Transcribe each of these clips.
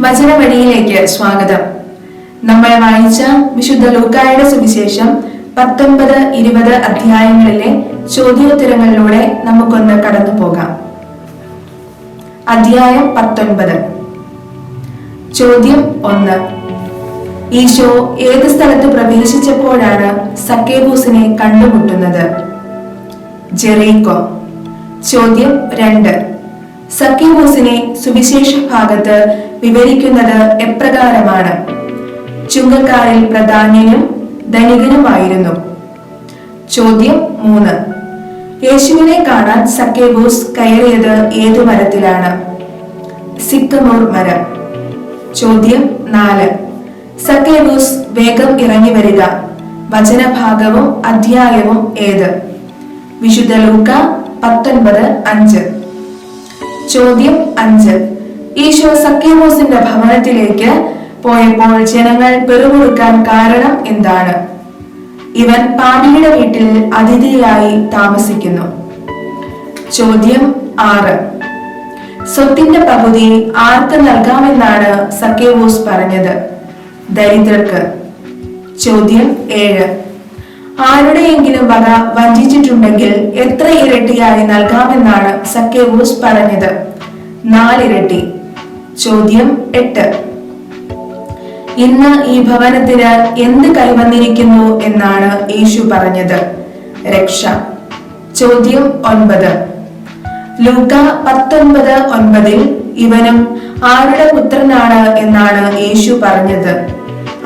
വചനവഴിയിലേക്ക് സ്വാഗതം. നമ്മൾ വായിച്ച വിശുദ്ധ ലൂക്കായുടെ സുവിശേഷം പത്തൊൻപത് ഇരുപത് അധ്യായങ്ങളിലെ ചോദ്യോത്തരങ്ങളിലൂടെ നമുക്കൊന്ന് കടന്നു പോകാം. അധ്യായം പത്തൊൻപത്. ചോദ്യം ഒന്ന്. ഈശോ ഏത് സ്ഥലത്ത് പ്രവേശിച്ചപ്പോഴാണ് സക്കേബൂസിനെ കണ്ടുമുട്ടുന്നത്? ജെറീക്കോ. ചോദ്യം രണ്ട്. സക്കേബൂസിനെ സുവിശേഷ ഭാഗത്ത് വിവരിക്കുന്നത് എപ്രകാരമാണ്? ചുങ്കക്കാരിൽ പ്രധാന്യനും ധനികനുമായിരുന്നു. ചോദ്യം മൂന്ന്. യേശുവിനെ കാണാൻ സക്കേബൂസ് കയറിയത് ഏതു മരത്തിലാണ്? സിക്കമോർ മരം. ചോദ്യം നാല്. സക്കേബൂസ് വേഗം ഇറങ്ങി വരിക. വചനഭാഗവും അധ്യായവും ഏത്? വിശുദ്ധ ലൂക്ക പത്തൊൻപത് അഞ്ച്. ചോദ്യം അഞ്ച്. ഈശോ സഖ്യമോസിന്റെ ഭവനത്തിലേക്ക് പോയപ്പോൾ ജനങ്ങൾ പെറുകൊടുക്കാൻ കാരണം എന്താണ്? ഇവൻ പാപിയുടെ വീട്ടിൽ അതിഥിയായി താമസിക്കുന്നു. ചോദ്യം ആറ്. സ്വത്തിന്റെ പകുതി ആർക്ക് നൽകാമെന്നാണ് സക്കേവൂസ് പറഞ്ഞത്. ദരിദ്രർക്ക്. ചോദ്യം ഏഴ്. ആരുടെയെങ്കിലും വക വഞ്ചിച്ചിട്ടുണ്ടെങ്കിൽ എത്ര ഇരട്ടിയായി നൽകാമെന്നാണ് സക്കേവൂസ് പറഞ്ഞത്. നാലിരട്ടി. ചോദ്യം എട്ട്. ഇന്ന് ഈ ഭവനത്തിന് എന്ത് കൈവന്നിരിക്കുന്നു എന്നാണ് യേശു പറഞ്ഞത്. രക്ഷ. ചോദ്യം ഒൻപത്. ലൂക്ക പത്തൊൻപത് ഒൻപതിൽ ഇവനും ആരുടെ പുത്രനാണ് എന്നാണ് യേശു പറഞ്ഞത്.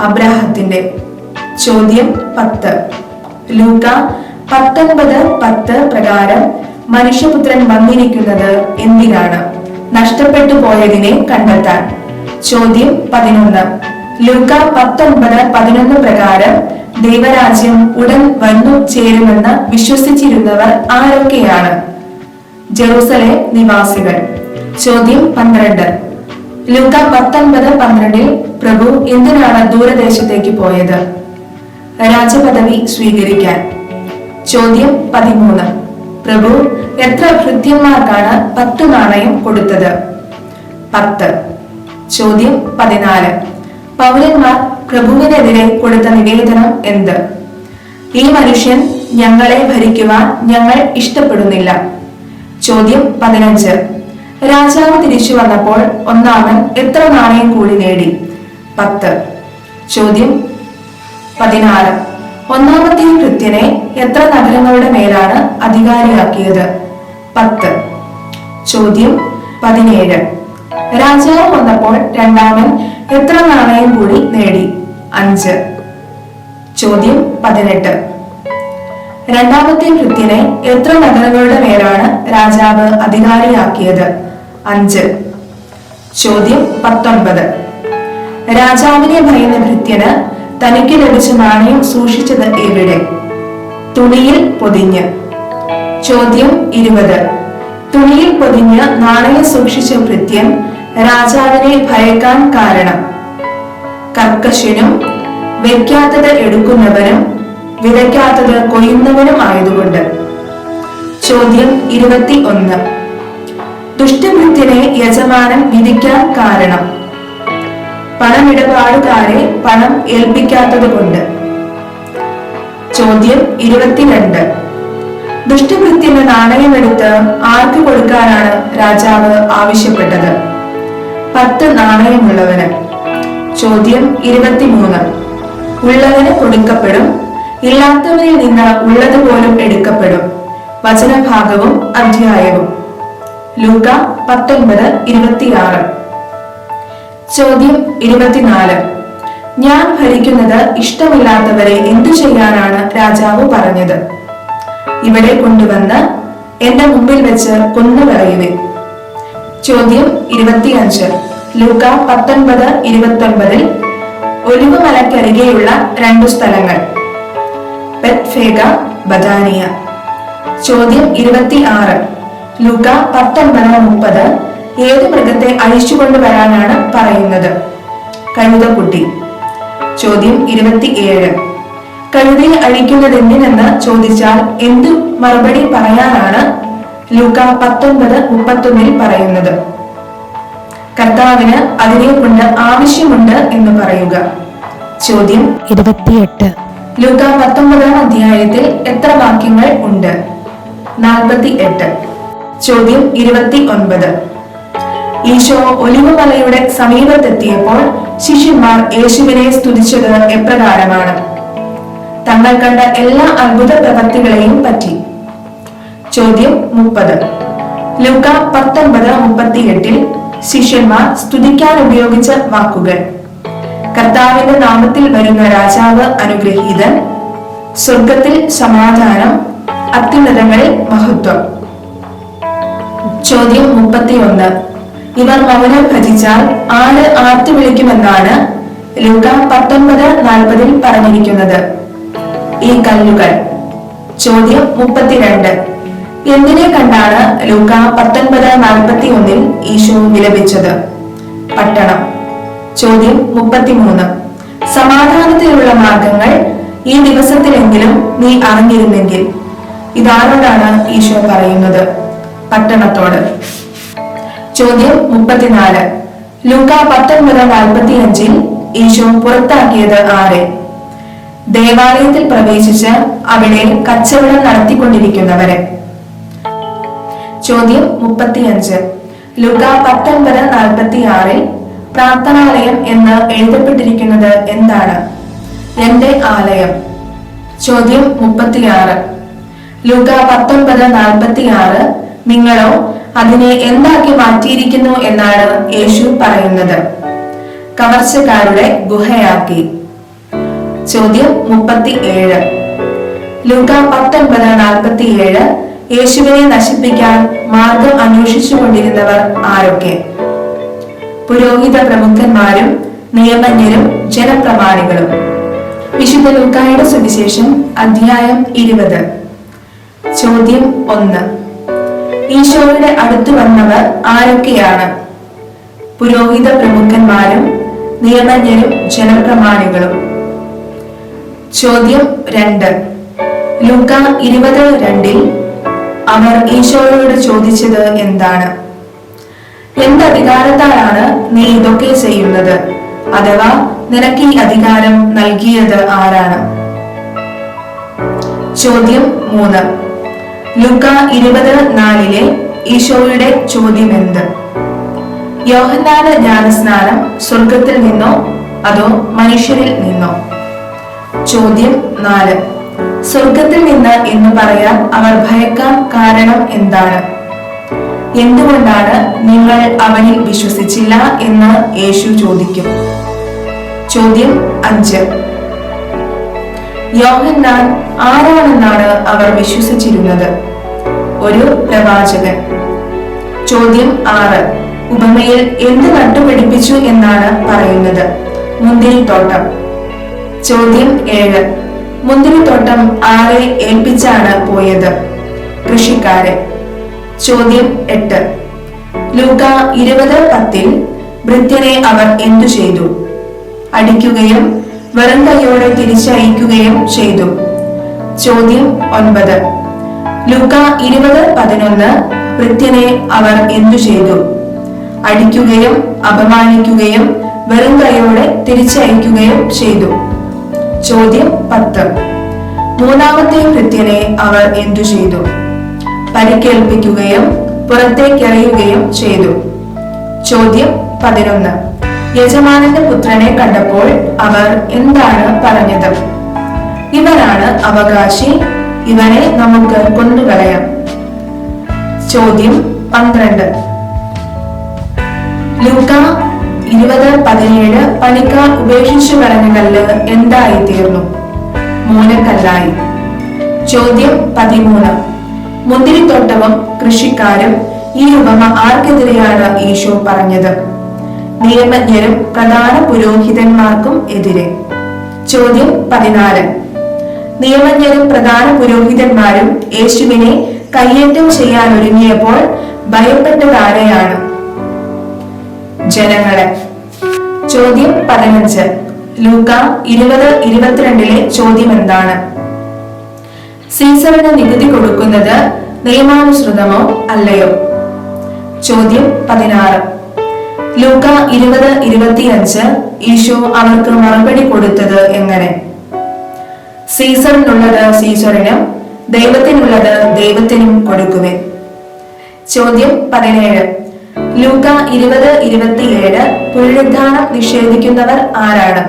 അബ്രാഹത്തിന്റെ ചോദ്യം പത്ത്. ലൂക്ക പത്തൊൻപത് പത്ത് പ്രകാരം മനുഷ്യപുത്രൻ വന്നിരിക്കുന്നത് എന്തിനാണ്? നഷ്ടപ്പെട്ടു പോയതിനെ കണ്ടെത്താൻ. ചോദ്യം പതിനൊന്ന്. ലൂക്ക പത്തൊൻപത് പതിനൊന്ന് പ്രകാരം ദൈവരാജ്യം ഉടൻ വന്നു ചേരുമെന്ന് വിശ്വസിച്ചിരുന്നവർ ആരൊക്കെയാണ്? ജെറൂസലേം നിവാസികൾ. ചോദ്യം പന്ത്രണ്ട്. ലൂക്ക പത്തൊൻപത് പന്ത്രണ്ടിൽ പ്രഭു എന്തിനാണ് ദൂരദേശത്തേക്ക് പോയത്? രാജപദവി സ്വീകരിക്കാൻ. ചോദ്യം പതിമൂന്ന്. പ്രഭു എത്ര ഭൃത്യന്മാർക്കാണ് പത്തു നാണയം കൊടുത്തത്? പത്ത്. ചോദ്യം പതിനാല്. പൗരന്മാർ പ്രഭുവിനെതിരെ കൊടുത്ത നിവേദനം എന്ത്? ഈ മനുഷ്യൻ ഞങ്ങളെ ഭരിക്കുവാൻ ഞങ്ങൾ ഇഷ്ടപ്പെടുന്നില്ല. ചോദ്യം പതിനഞ്ച്. രാജാവ് തിരിച്ചു വന്നപ്പോൾ ഒന്നാമൻ എത്ര നാണയം കൂടി നേടി? പത്ത്. ചോദ്യം പതിനാറ്. ഒന്നാമത്തെ കൃത്യനെ എത്ര നഗരങ്ങളുടെ മേലാണ് അധികാരിയാക്കിയത്? പത്ത്. ചോദ്യം പതിനേഴ്. രാജാവ് വന്നപ്പോൾ രണ്ടാമൻ എത്ര നാണയം കൂടി നേടി? അഞ്ച്. ചോദ്യം പതിനെട്ട്. രണ്ടാമത്തെ കൃത്യനെ എത്ര നഗരങ്ങളുടെ മേലാണ് രാജാവ് അധികാരിയാക്കിയത്? അഞ്ച്. ചോദ്യം പത്തൊൻപത്. രാജാവിനെ ഭയന്ന ഭൃത്യന് തനിക്ക് ലഭിച്ച നാണയം സൂക്ഷിച്ചത് എവിടെ? തുണിയിൽ പൊതിഞ്ഞ്. ചോദ്യം ഇരുപത്. തുണിയിൽ പൊതിഞ്ഞ് നാണയം സൂക്ഷിച്ച ഭൃത്യൻ രാജാവിനെ ഭയക്കാൻ കാരണം. കർക്കശനും വെക്കാത്തത് എടുക്കുന്നവനും വിതയ്ക്കാത്തത് കൊയ്യുന്നവനും ആയതുകൊണ്ട്. ചോദ്യം ഇരുപത്തി ഒന്ന്. ദുഷ്ടഭൃത്യനെ യജമാനൻ വിധിക്കാൻ കാരണം. പണമിടപാടുകാരെ പണം ഏൽപ്പിക്കാത്തത് കൊണ്ട് ചോദ്യം ഇരുപത്തിരണ്ട്. ദുഷ്ടഭൃത്യന് നാണയമെടുത്ത് ആർക്ക് കൊടുക്കാനാണ് രാജാവ് ആവശ്യപ്പെട്ടത്? പത്ത് നാണയമുള്ളവന്. ചോദ്യം ഇരുപത്തിമൂന്ന്. ഉള്ളവന് കൊടുക്കപ്പെടും ഇല്ലാത്തവരിൽ നിന്ന് ഉള്ളത് പോലും എടുക്കപ്പെടും. വചനഭാഗവും അധ്യായവും. ലൂക്ക പത്തൊൻപത് ഇരുപത്തിയാറ്. ചോദ്യം ഇരുപത്തിനാല്. ഞാൻ ഭരിക്കുന്നത് ഇഷ്ടമില്ലാത്തവരെ എന്തു ചെയ്യാനാണ് രാജാവ് പറഞ്ഞത്? ഇവിടെ കൊണ്ടുവന്ന് എന്റെ മുമ്പിൽ വെച്ച് കൊന്നു പറയുവേ ചോദ്യം ഇരുപത്തിയഞ്ച്. ലൂക്ക പത്തൊൻപത് ഇരുപത്തൊൻപതിൽ ഒലിവുമലക്കരികെയുള്ള രണ്ടു സ്ഥലങ്ങൾ. ബദാനിയ. ചോദ്യം ഇരുപത്തി ആറ് ലൂക്ക പത്തൊൻപത് മുപ്പത് ഏത് മൃഗത്തെ അഴിച്ചുകൊണ്ടുവരാനാണ് പറയുന്നത്? കഴുതക്കുട്ടി. ചോദ്യം ഇരുപത്തിയേഴ്. കഴുതയെ അഴിക്കുന്നത് എന്തിനെന്ന് ചോദിച്ചാൽ എന്ത് മറുപടി പറയാനാണ് ലൂക്ക പത്തൊൻപത് മുപ്പത്തൊന്നിൽ പറയുന്നത്? കർത്താവിന് അതിനെ കൊണ്ട് ആവശ്യമുണ്ട് എന്ന് പറയുക. ചോദ്യം ഇരുപത്തിയെട്ട്. ലൂക്ക പത്തൊമ്പതാം അധ്യായത്തിൽ എത്ര വാക്യങ്ങൾ ഉണ്ട്? നാൽപ്പത്തി എട്ട് ചോദ്യം ഇരുപത്തി ഒൻപത് ഈശോ ഒലിവുമലയുടെ സമീപത്തെത്തിയപ്പോൾ ശിഷ്യന്മാർ യേശുവിനെ സ്തുതിച്ചത് എപ്രകാരമാണ്. തങ്ങൾ കണ്ട എല്ലാ അത്ഭുത പ്രവർത്തികളെയും പറ്റി. ചോദ്യം മുപ്പത്. ലൂക്ക പത്തൊൻപത് മുപ്പത്തിയെട്ടിൽ ശിഷ്യന്മാർ സ്തുതിക്കാൻ ഉപയോഗിച്ച വാക്കുകൾ. കർത്താവിന്റെ നാമത്തിൽ വരുന്ന രാജാവ് അനുഗ്രഹീതൻ സ്വർഗത്തിൽ സമാധാനം അത്യുന്നതങ്ങളിൽ മഹത്വം. ചോദ്യം മുപ്പത്തിയൊന്ന്. ഇവർ മൗനം ഭജിച്ചാൽ ആര് ആർത്തു വിളിക്കുമെന്നാണ് ലൂക്ക പത്തൊൻപത് നാൽപ്പതിൽ പറഞ്ഞിരിക്കുന്നത്. ഈ കല്ലുകൾ. ചോദ്യം മുപ്പത്തിരണ്ട്. എന്തിനെ കണ്ടാണ് ലൂക്ക പത്തൊൻപത് നാൽപ്പത്തി ഒന്നിൽ ഈശോ വിലപിച്ചത്? പട്ടണം. ചോദ്യം മുപ്പത്തിമൂന്ന്. സമാധാനത്തിലുള്ള മാർഗങ്ങൾ ഈ ദിവസത്തിലെങ്കിലും നീ അറിഞ്ഞിരുന്നെങ്കിൽ. ഇതാരോടാണ് ഈശോ പറയുന്നത്? പട്ടണത്തോട്. ചോദ്യം മുപ്പത്തിനാല്. ലൂക്ക പത്തൊൻപത് നാൽപ്പത്തി അഞ്ചിൽ ഈശോ പുറത്താക്കിയത് ആരെ? ദേവാലയത്തിൽ പ്രവേശിച്ച് അവിടെ കച്ചവടം നടത്തിക്കൊണ്ടിരിക്കുന്നവരെ. ചോദ്യം മുപ്പത്തിയഞ്ച്. ലുക പത്തൊൻപത് നാൽപ്പത്തി ആറിൽ പ്രാർത്ഥനാലയം എന്ന് എഴുതപ്പെട്ടിരിക്കുന്നത് എന്താണ്? എന്റെ ആലയം. ചോദ്യം മുപ്പത്തിയാറ്. ലുക പത്തൊൻപത് നാൽപ്പത്തി ആറ് നിങ്ങളോ അതിനെ എന്താക്കി മാറ്റിയിരിക്കുന്നു എന്നാണ് യേശു പറയുന്നത്. കവർച്ചക്കാരുടെ ഗുഹയാക്കി. ചോദ്യം മുപ്പത്തി ഏഴ് ലൂക്ക പത്തൊൻപത് നാൽപ്പത്തി ഏഴ് യേശുവിനെ നശിപ്പിക്കാൻ മാർഗം അന്വേഷിച്ചുകൊണ്ടിരുന്നവർ ആരൊക്കെ? പുരോഹിത പ്രമുഖന്മാരും നിയമജ്ഞരും ജനപ്രമാണികളും. വിശുദ്ധ ലൂക്കായുടെ സുവിശേഷം അധ്യായം ഇരുപത്. ചോദ്യം ഒന്ന്. ഈശോയുടെ അടുത്തു വന്നവർ ആരൊക്കെയാണ്? പുരോഹിത പ്രമുഖന്മാരും നിയമജ്ഞരും ജനപ്രമാണികളും. ചോദ്യം രണ്ട്. ലൂക്ക ഇരുപത് രണ്ടിൽ അവർ ഈശോയോട് ചോദിച്ചത് എന്താണ്? എന്ത് അധികാരത്താലാണ് നീ ഇതൊക്കെ ചെയ്യുന്നത്? അഥവാ നിനക്ക് ഈ അധികാരം നൽകിയത് ആരാണ്? ചോദ്യം മൂന്ന്. ലൂക്ക ഇരുപത് നാലിലെ ഈശോയുടെ ചോദ്യം എന്ത് യോഹന്നാന ജ്ഞാനസ്നാനം സ്വർഗത്തിൽ നിന്നോ അതോ മനുഷ്യരിൽ നിന്നോ? ചോദ്യം നാല്. സ്വർഗത്തിൽ നിന്ന് എന്ന് പറയാൻ അവർ ഭയക്കാൻ കാരണം എന്താണ്? എന്തുകൊണ്ടാണ് നിങ്ങൾ അവനിൽ വിശ്വസിച്ചില്ല എന്ന് യേശു ചോദിക്കും. ചോദ്യം അഞ്ച്. യോഹന്നാൻ ആരാണെന്നാണ് അവർ വിശ്വസിച്ചിരുന്നത്? ഒരു പ്രവാചകൻ. ചോദ്യം ആറ്. ഉപമയിൽ എന്ത് നട്ടുപിടിപ്പിച്ചു എന്നാണ് പറയുന്നത്? മുന്തിരിത്തോട്ടം. ചോദ്യം ഏഴ്. മുന്തിരിത്തോട്ടം ആരെ ഏൽപ്പിച്ചാണ് പോയത്? കൃഷിക്കാരെ ചോദ്യം എട്ട്. ലൂക്ക ഇരുപത് പത്തിൽ ഭൃത്യനെ അവർ എന്തു ചെയ്തു? അടിക്കുകയും വെറും കൈയോടെ തിരിച്ചയക്കുകയും ചെയ്തു. ചോദ്യം ഒൻപത്. ലുക്ക ഇരുപത് പതിനൊന്ന് വൃത്യനെ അവർ എന്തു ചെയ്തു? അടിക്കുകയും അപമാനിക്കുകയും വെറും കൈയോടെ തിരിച്ചയക്കുകയും ചെയ്തു. ചോദ്യം പത്ത്. മൂന്നാമത്തെ കൃത്യനെ അവർ എന്തു ചെയ്തു? പരിക്കേൽപ്പിക്കുകയും പുറത്തേക്കെറിയുകയും ചെയ്തു. ചോദ്യം പതിനൊന്ന്. യജമാനന്റെ പുത്രനെ കണ്ടപ്പോൾ അവർ എന്താണ് പറഞ്ഞത്? ഇവനാണ് അവകാശി ഇവനെ നമുക്ക് കൊന്നുകളയാം. ചോദ്യം പന്ത്രണ്ട്. ലൂക്ക ഇരുപത് പതിനേഴ് പണിക്കാർ ഉപേക്ഷിച്ചു കളഞ്ഞ കല്ല് എന്തായി തീർന്നു മൂലക്കല്ലായി. ചോദ്യം പതിമൂന്ന്. മുന്തിരിത്തോട്ടവും കൃഷിക്കാരും ഈ ഉപമ ആർക്കെതിരെയാണ് ഈശോ പറഞ്ഞത്? നിയമജ്ഞരും പ്രധാന പുരോഹിതന്മാർക്കും എതിരെ. ചോദ്യം പതിനാല്. നിയമജ്ഞരും പ്രധാന പുരോഹിതന്മാരും യേശുവിനെ കയ്യേറ്റം ചെയ്യാൻ ഒരുങ്ങിയപ്പോൾ ഭയപ്പെട്ടതാരെയാണ് ജനങ്ങളെ. ചോദ്യം പതിനഞ്ച്. ലൂക്ക ഇരുപത് ഇരുപത്തിരണ്ടിലെ ചോദ്യം എന്താണ്? സീസറിന് നികുതി കൊടുക്കുന്നത് നിയമാനുസൃതമോ അല്ലയോ? ചോദ്യം പതിനാറ്. ലൂക്ക ഇരുപത് ഇരുപത്തിയഞ്ച് ഈശോ അവർക്ക് മറുപടി കൊടുത്തത് എങ്ങനെ? സീസറിനുള്ളത് സീസറിനും ദൈവത്തിനുള്ളത് ദൈവത്തിനും കൊടുക്കുവേ ചോദ്യം പതിനേഴ്. ലൂക്ക ഇരുപത് ഇരുപത്തിയേഴ് പുനരുദ്ധാനം നിഷേധിക്കുന്നവർ ആരാണ്?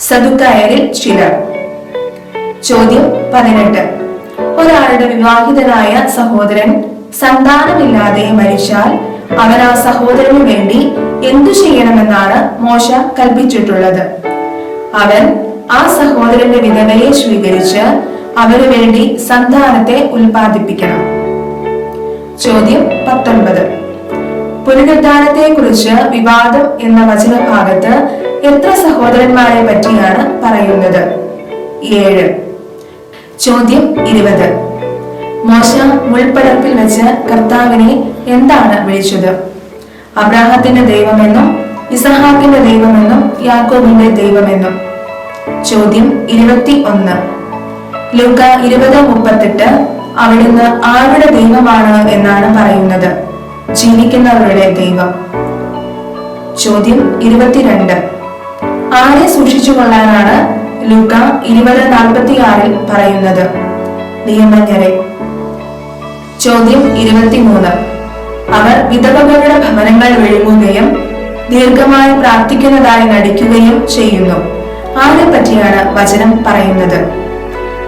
സദുക്കായരിൽ ചിലർ. ചോദ്യം പതിനെട്ട്. ഒരാളുടെ വിവാഹിതനായ സഹോദരൻ സന്താനമില്ലാതെ മരിച്ചാൽ അവൻ ആ സഹോദരന് വേണ്ടി എന്തു ചെയ്യണമെന്നാണ് മോശ കൽപ്പിച്ചിട്ടുള്ളത്. അവൻ ആ സഹോദരന്റെ വിധവയെ സ്വീകരിച്ച് അവന് വേണ്ടി സന്താനത്തെ ഉൽപാദിപ്പിക്കണം ചോദ്യം പത്തൊൻപത്. പുനരുദ്ധാനത്തെ കുറിച്ച് വിവാദം എന്ന വചനഭാഗത്ത് എത്ര സഹോദരന്മാരെ പറ്റിയാണ് പറയുന്നത്? ഏഴ്. ചോദ്യം ഇരുപത്. മോശ മുൾപ്പടർപ്പിൽ വെച്ച് കർത്താവിനെ എന്താണ് വിളിച്ചത്? അബ്രാഹത്തിന്റെ ദൈവമെന്നും ഇസഹാക്കിന്റെ ദൈവമെന്നും യാക്കോബിന്റെ ദൈവമെന്നും. ചോദ്യം ഇരുപത്തി ഒന്ന് ലുക്ക ഇരുപത് മുപ്പത്തെട്ട് അവിടുന്ന് ആരുടെ ദൈവമാണ് എന്നാണ് പറയുന്നത്. ജീവിക്കുന്നവരുടെ ദൈവം. ചോദ്യം ഇരുപത്തിരണ്ട്. ആരെ സൂക്ഷിച്ചു കൊള്ളാനാണ് ലൂക്ക ഇരുപത് നാൽപ്പത്തി ആറിൽ പറയുന്നത്? നിയമജ്ഞരെ. ചോദ്യം ഇരുപത്തിമൂന്ന്. അവർ വിധവകളുടെ ഭവനങ്ങൾ വിഴുങ്ങുകയും ദീർഘമായി പ്രാർത്ഥിക്കുന്നതായി നടിക്കുകയും ചെയ്യുന്നു. ആരെ പറ്റിയാണ് വചനം പറയുന്നത്?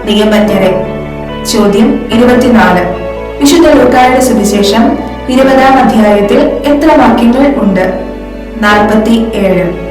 നിയമജ്ഞരെ. ചോദ്യം ഇരുപത്തിനാല്. വിശുദ്ധ ലൂക്കായുടെ സുവിശേഷം ഇരുപതാം അധ്യായത്തിൽ എത്ര വാക്യങ്ങൾ ഉണ്ട്? നാൽപ്പത്തി ഏഴ്